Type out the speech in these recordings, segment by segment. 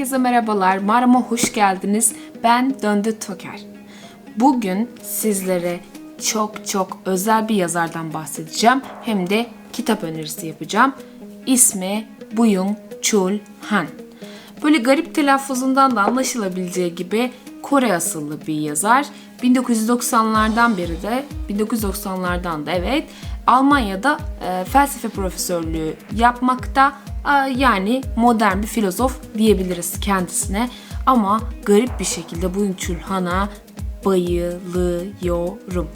herkese merhabalar. Mağarama hoş geldiniz. Ben Döndü Toker. Bugün sizlere çok çok özel bir yazardan bahsedeceğim. Hem de kitap önerisi yapacağım. İsmi Buyung Chul Han. Böyle garip telaffuzundan da anlaşılabileceği gibi Kore asıllı bir yazar. 1990'lardan beri de 1990'lardan da evet Almanya'da e, felsefe profesörlüğü yapmakta. E, yani modern bir filozof diyebiliriz kendisine. Ama garip bir şekilde bu Han'a bayılıyorum.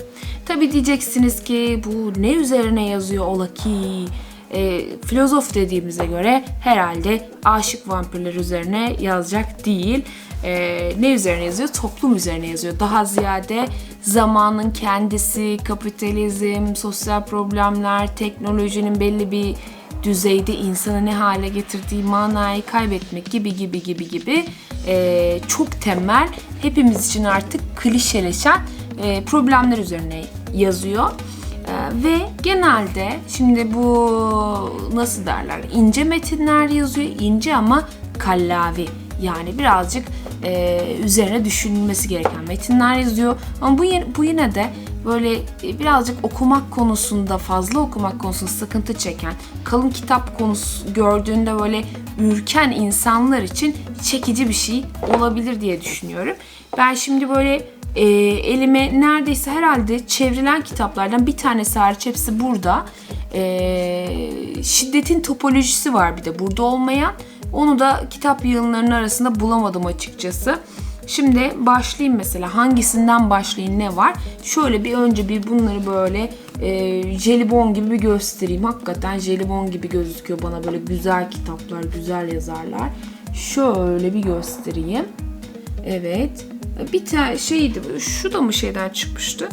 Tabi diyeceksiniz ki bu ne üzerine yazıyor ola ki? E, filozof dediğimize göre herhalde aşık vampirler üzerine yazacak değil. E, ne üzerine yazıyor? Toplum üzerine yazıyor. Daha ziyade zamanın kendisi, kapitalizm, sosyal problemler, teknolojinin belli bir düzeyde insanı ne hale getirdiği manayı kaybetmek gibi gibi gibi gibi e, çok temel hepimiz için artık klişeleşen e, problemler üzerine yazıyor. E, ve genelde şimdi bu nasıl derler ince metinler yazıyor ince ama kallavi yani birazcık e, üzerine düşünülmesi gereken metinler yazıyor. Ama bu bu yine de böyle e, birazcık okumak konusunda fazla okumak konusunda sıkıntı çeken, kalın kitap konusu gördüğünde böyle ürken insanlar için çekici bir şey olabilir diye düşünüyorum. Ben şimdi böyle e, elime neredeyse herhalde çevrilen kitaplardan bir tanesi hariç hepsi burada. E, şiddetin topolojisi var bir de burada olmayan. Onu da kitap yığınlarının arasında bulamadım açıkçası. Şimdi başlayayım mesela hangisinden başlayayım ne var? Şöyle bir önce bir bunları böyle e, jelibon gibi bir göstereyim. Hakikaten jelibon gibi gözüküyor bana böyle güzel kitaplar, güzel yazarlar. Şöyle bir göstereyim. Evet. Bir tane şeydi, şu da mı şeyden çıkmıştı?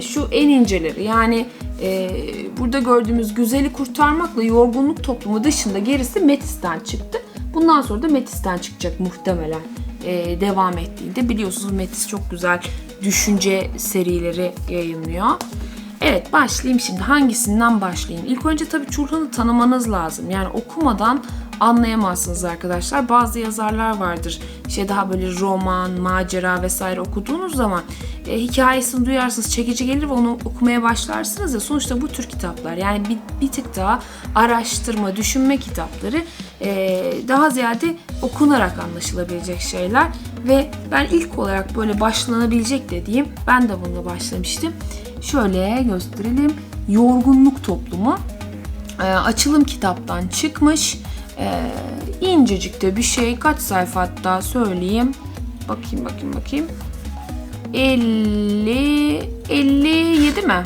Şu en inceleri yani e, burada gördüğümüz güzeli kurtarmakla yorgunluk toplumu dışında gerisi Metis'ten çıktı. Bundan sonra da Metis'ten çıkacak muhtemelen e, devam ettiğinde. Biliyorsunuz Metis çok güzel düşünce serileri yayınlıyor. Evet başlayayım şimdi. Hangisinden başlayayım? İlk önce tabii Çulhan'ı tanımanız lazım. Yani okumadan anlayamazsınız arkadaşlar. Bazı yazarlar vardır. İşte daha böyle roman, macera vesaire okuduğunuz zaman e, hikayesini duyarsınız, çekici gelir ve onu okumaya başlarsınız ya. Sonuçta bu tür kitaplar yani bir, bir tık daha araştırma, düşünme kitapları e, daha ziyade okunarak anlaşılabilecek şeyler ve ben ilk olarak böyle başlanabilecek dediğim ben de bununla başlamıştım. Şöyle gösterelim. Yorgunluk Toplumu. E, açılım kitaptan çıkmış. E, incecik de bir şey. Kaç sayfa hatta söyleyeyim. Bakayım bakayım bakayım. 50 57 mi?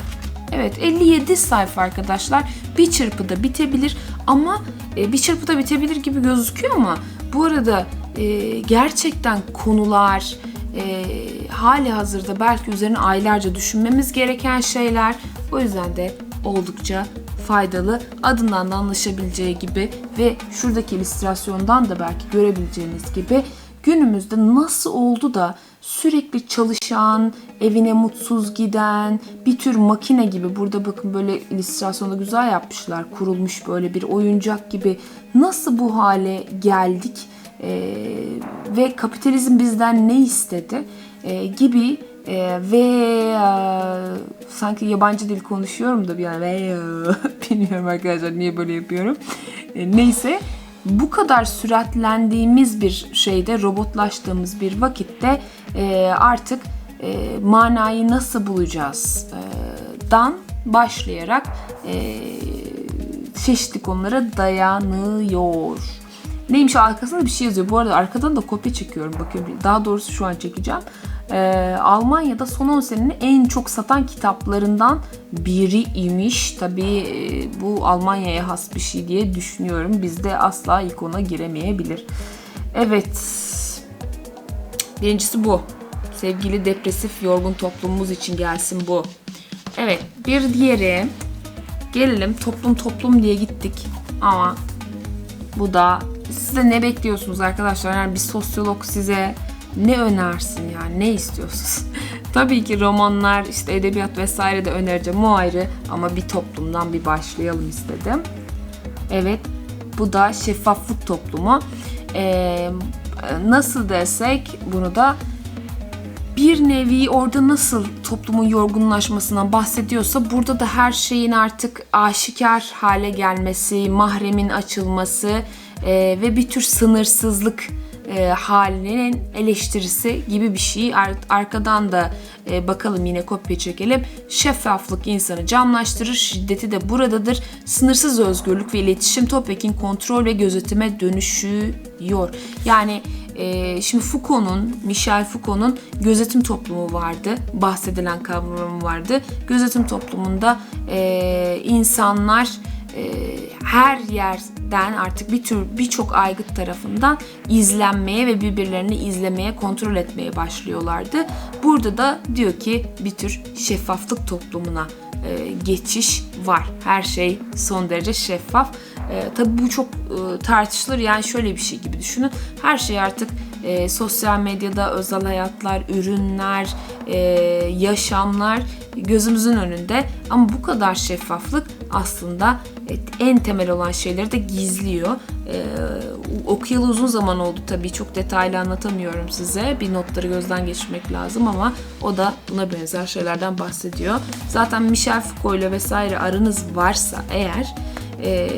Evet 57 sayfa arkadaşlar. Bir çırpıda bitebilir ama e, bir çırpıda bitebilir gibi gözüküyor ama bu arada e, gerçekten konular e, hali hazırda belki üzerine aylarca düşünmemiz gereken şeyler. O yüzden de oldukça faydalı. Adından da anlaşabileceği gibi ve şuradaki illüstrasyondan da belki görebileceğiniz gibi günümüzde nasıl oldu da sürekli çalışan, evine mutsuz giden, bir tür makine gibi burada bakın böyle illüstrasyonda güzel yapmışlar. Kurulmuş böyle bir oyuncak gibi nasıl bu hale geldik e, ve kapitalizm bizden ne istedi e, gibi e, ve e, sanki yabancı dil konuşuyorum da bir an ve e, bilmiyorum arkadaşlar niye böyle yapıyorum. E, neyse bu kadar süratlendiğimiz bir şeyde robotlaştığımız bir vakitte e, artık e, manayı nasıl bulacağız e, dan başlayarak e, çeşitli konulara dayanıyor. Neymiş arkasında bir şey yazıyor. Bu arada arkadan da kopya çekiyorum. Bakıyorum. Daha doğrusu şu an çekeceğim. Ee, Almanya'da son 10 senenin en çok satan kitaplarından biri imiş. Tabii e, bu Almanya'ya has bir şey diye düşünüyorum. Bizde asla ilk ona giremeyebilir. Evet. Birincisi bu. Sevgili depresif yorgun toplumumuz için gelsin bu. Evet bir diğeri gelelim toplum toplum diye gittik ama bu da size ne bekliyorsunuz arkadaşlar? Yani bir sosyolog size ne önersin yani ne istiyorsunuz? Tabii ki romanlar işte edebiyat vesaire de önereceğim o ayrı ama bir toplumdan bir başlayalım istedim. Evet bu da şeffaflık toplumu. e, nasıl desek bunu da bir nevi orada nasıl toplumun yorgunlaşmasından bahsediyorsa burada da her şeyin artık aşikar hale gelmesi, mahremin açılması e, ve bir tür sınırsızlık e, halinin eleştirisi gibi bir şey. Ar- arkadan da e, bakalım yine kopya çekelim. Şeffaflık insanı camlaştırır, şiddeti de buradadır. Sınırsız özgürlük ve iletişim topyekin kontrol ve gözetime dönüşüyor. Yani e, şimdi Foucault'un, Michel Foucault'un gözetim toplumu vardı. Bahsedilen kavramı vardı. Gözetim toplumunda e, insanlar e, her yerden artık bir tür birçok aygıt tarafından izlenmeye ve birbirlerini izlemeye, kontrol etmeye başlıyorlardı. Burada da diyor ki bir tür şeffaflık toplumuna e, geçiş var. Her şey son derece şeffaf. E, tabii bu çok e, tartışılır. Yani şöyle bir şey gibi düşünün. Her şey artık e, sosyal medyada özel hayatlar, ürünler, e, yaşamlar gözümüzün önünde. Ama bu kadar şeffaflık aslında en temel olan şeyleri de gizliyor. E, okuyalı uzun zaman oldu tabii. Çok detaylı anlatamıyorum size. Bir notları gözden geçirmek lazım ama o da buna benzer şeylerden bahsediyor. Zaten Michel Foucault ile vesaire aranız varsa eğer e,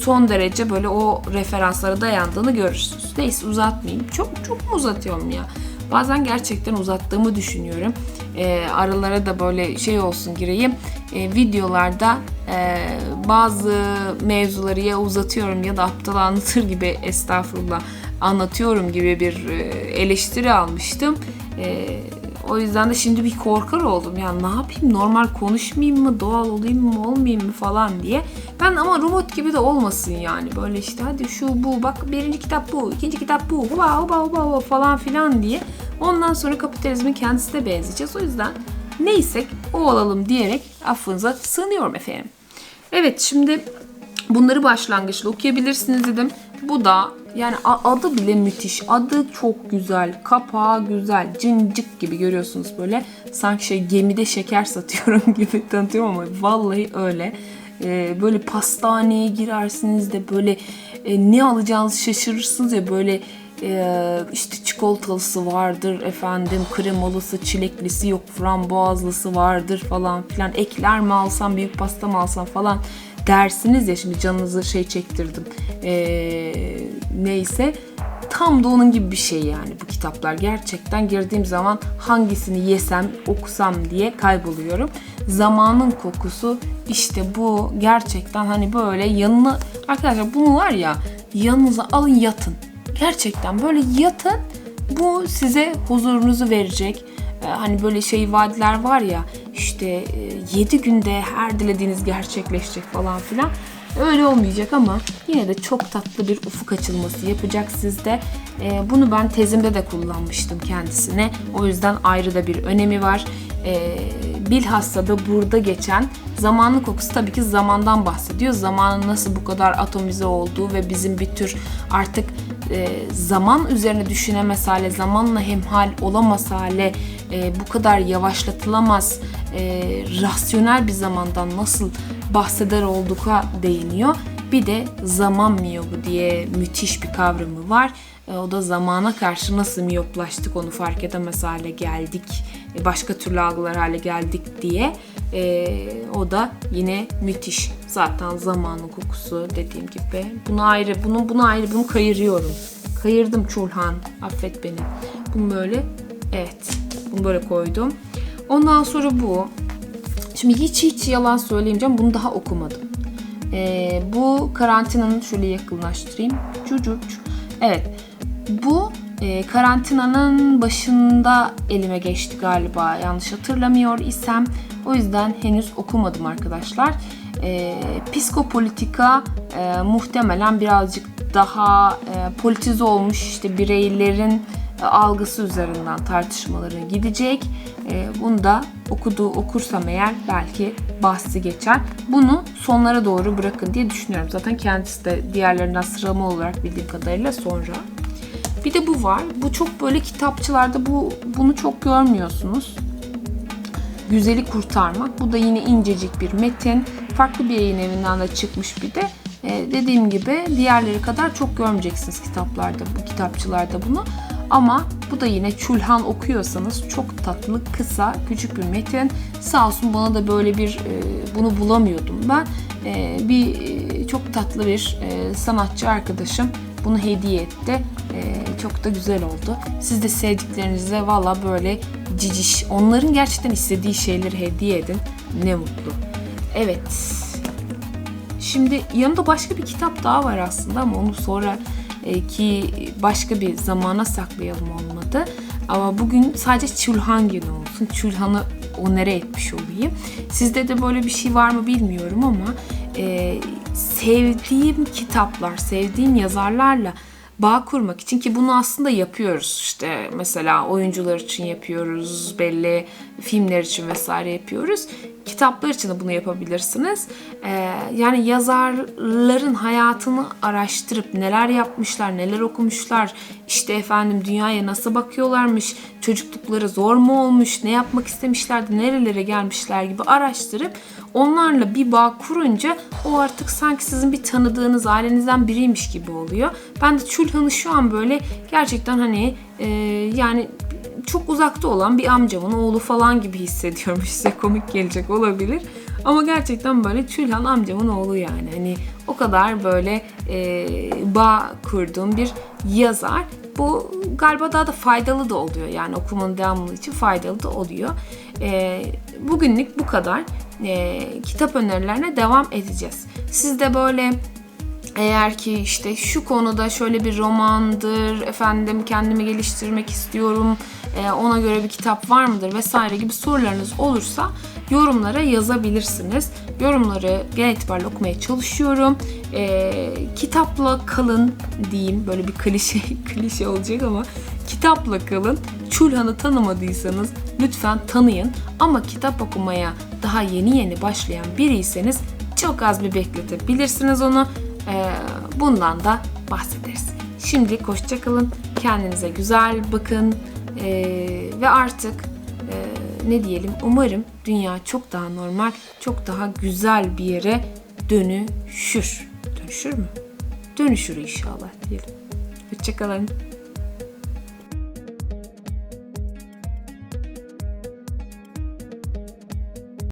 son derece böyle o referanslara dayandığını görürsünüz. Neyse uzatmayayım. Çok çok mu uzatıyorum ya? Bazen gerçekten uzattığımı düşünüyorum. E, aralara da böyle şey olsun gireyim. E, videolarda e, bazı mevzuları ya uzatıyorum ya da aptal anlatır gibi estağfurullah anlatıyorum gibi bir e, eleştiri almıştım. E, o yüzden de şimdi bir korkar oldum. Ya ne yapayım normal konuşmayayım mı, doğal olayım mı, olmayayım mı falan diye. Ben ama robot gibi de olmasın yani. Böyle işte hadi şu bu bak birinci kitap bu, ikinci kitap bu, huba huba huba huba falan filan diye. Ondan sonra kapitalizmin kendisine benzeyeceğiz. O yüzden neysek o olalım diyerek affınıza sığınıyorum efendim. Evet şimdi bunları başlangıçta okuyabilirsiniz dedim. Bu da yani adı bile müthiş. Adı çok güzel. Kapağı güzel. Cincik gibi görüyorsunuz böyle. Sanki şey gemide şeker satıyorum gibi tanıtıyorum ama vallahi öyle. Ee, böyle pastaneye girersiniz de böyle e, ne alacağınızı şaşırırsınız ya böyle e, işte çikolatalısı vardır efendim kremalısı çileklisi yok frambuazlısı vardır falan filan. Ekler mi alsam büyük pasta mı alsam falan dersiniz ya şimdi canınızı şey çektirdim. Ee, neyse tam da onun gibi bir şey yani bu kitaplar. Gerçekten girdiğim zaman hangisini yesem okusam diye kayboluyorum. Zamanın kokusu işte bu gerçekten hani böyle yanına arkadaşlar bunu var ya yanınıza alın yatın gerçekten böyle yatın bu size huzurunuzu verecek hani böyle şey vaatler var ya işte 7 günde her dilediğiniz gerçekleşecek falan filan. Öyle olmayacak ama yine de çok tatlı bir ufuk açılması yapacak sizde. Bunu ben tezimde de kullanmıştım kendisine. O yüzden ayrı da bir önemi var. Bilhassa da burada geçen zamanlı kokusu tabii ki zamandan bahsediyor. Zamanın nasıl bu kadar atomize olduğu ve bizim bir tür artık zaman üzerine düşünemez hale, zamanla hemhal olamaz hale, bu kadar yavaşlatılamaz e, rasyonel bir zamandan nasıl bahseder olduk'a değiniyor. Bir de zaman miyobu diye müthiş bir kavramı var. E, o da zamana karşı nasıl miyoplaştık onu fark edemez hale geldik. E, başka türlü algılar hale geldik diye. E, o da yine müthiş. Zaten zamanın kokusu dediğim gibi. Bunu ayrı, bunu bunu ayrı, bunu kayırıyorum. Kayırdım Çulhan. Affet beni. Bunu böyle evet. Bunu böyle koydum. Ondan sonra bu. Şimdi hiç hiç yalan söyleyemeyeceğim. Bunu daha okumadım. Ee, bu karantinanın şöyle yakınlaştırayım. Cucuc. Evet. Bu e, karantinanın başında elime geçti galiba. Yanlış hatırlamıyor isem. O yüzden henüz okumadım arkadaşlar. E, psikopolitika e, muhtemelen birazcık daha e, politize olmuş işte bireylerin e, algısı üzerinden tartışmaları gidecek. E, bunu da okuduğu okursam eğer belki bahsi geçer. Bunu sonlara doğru bırakın diye düşünüyorum. Zaten kendisi de diğerlerinden sıralama olarak bildiğim kadarıyla sonra. Bir de bu var. Bu çok böyle kitapçılarda bu bunu çok görmüyorsunuz. Güzeli kurtarmak. Bu da yine incecik bir metin. Farklı bir yayın evinden de çıkmış bir de. E, dediğim gibi diğerleri kadar çok görmeyeceksiniz kitaplarda, bu kitapçılarda bunu. Ama bu da yine Çulhan okuyorsanız çok tatlı, kısa, küçük bir metin. Sağ olsun bana da böyle bir e, bunu bulamıyordum ben. E, bir e, çok tatlı bir e, sanatçı arkadaşım bunu hediye etti. E, çok da güzel oldu. Siz de sevdiklerinize valla böyle ciciş, onların gerçekten istediği şeyleri hediye edin. Ne mutlu. Evet. Şimdi yanımda başka bir kitap daha var aslında ama onu sonra e, ki başka bir zamana saklayalım olmadı. Ama bugün sadece Çulhan günü olsun. Çulhan'ı onere etmiş olayım. Sizde de böyle bir şey var mı bilmiyorum ama e, sevdiğim kitaplar, sevdiğim yazarlarla bağ kurmak için ki bunu aslında yapıyoruz. İşte mesela oyuncular için yapıyoruz belli filmler için vesaire yapıyoruz kitaplar için de bunu yapabilirsiniz Ee, yani yazarların hayatını araştırıp neler yapmışlar neler okumuşlar işte efendim dünyaya nasıl bakıyorlarmış çocuklukları zor mu olmuş ne yapmak istemişlerdi nerelere gelmişler gibi araştırıp onlarla bir bağ kurunca o artık sanki sizin bir tanıdığınız ailenizden biriymiş gibi oluyor. Ben de Çulhan'ı şu an böyle gerçekten hani e, yani çok uzakta olan bir amcamın oğlu falan gibi hissediyorum. Size komik gelecek olabilir. Ama gerçekten böyle Çülhan amcamın oğlu yani. Hani o kadar böyle e, bağ kurduğum bir yazar. Bu galiba daha da faydalı da oluyor. Yani okumanın devamlı için faydalı da oluyor. E, bugünlük bu kadar. E, kitap önerilerine devam edeceğiz. Siz de böyle eğer ki işte şu konuda şöyle bir romandır, efendim kendimi geliştirmek istiyorum, ona göre bir kitap var mıdır vesaire gibi sorularınız olursa yorumlara yazabilirsiniz. Yorumları genel itibariyle okumaya çalışıyorum. E, kitapla kalın diyeyim. Böyle bir klişe, klişe olacak ama kitapla kalın. Çulhan'ı tanımadıysanız lütfen tanıyın. Ama kitap okumaya daha yeni yeni başlayan biriyseniz çok az bir bekletebilirsiniz onu. Ee, bundan da bahsederiz. Şimdilik hoşçakalın. Kendinize güzel bakın. Ee, ve artık e, ne diyelim umarım dünya çok daha normal, çok daha güzel bir yere dönüşür. Dönüşür mü? Dönüşür inşallah diyelim. Hoşçakalın.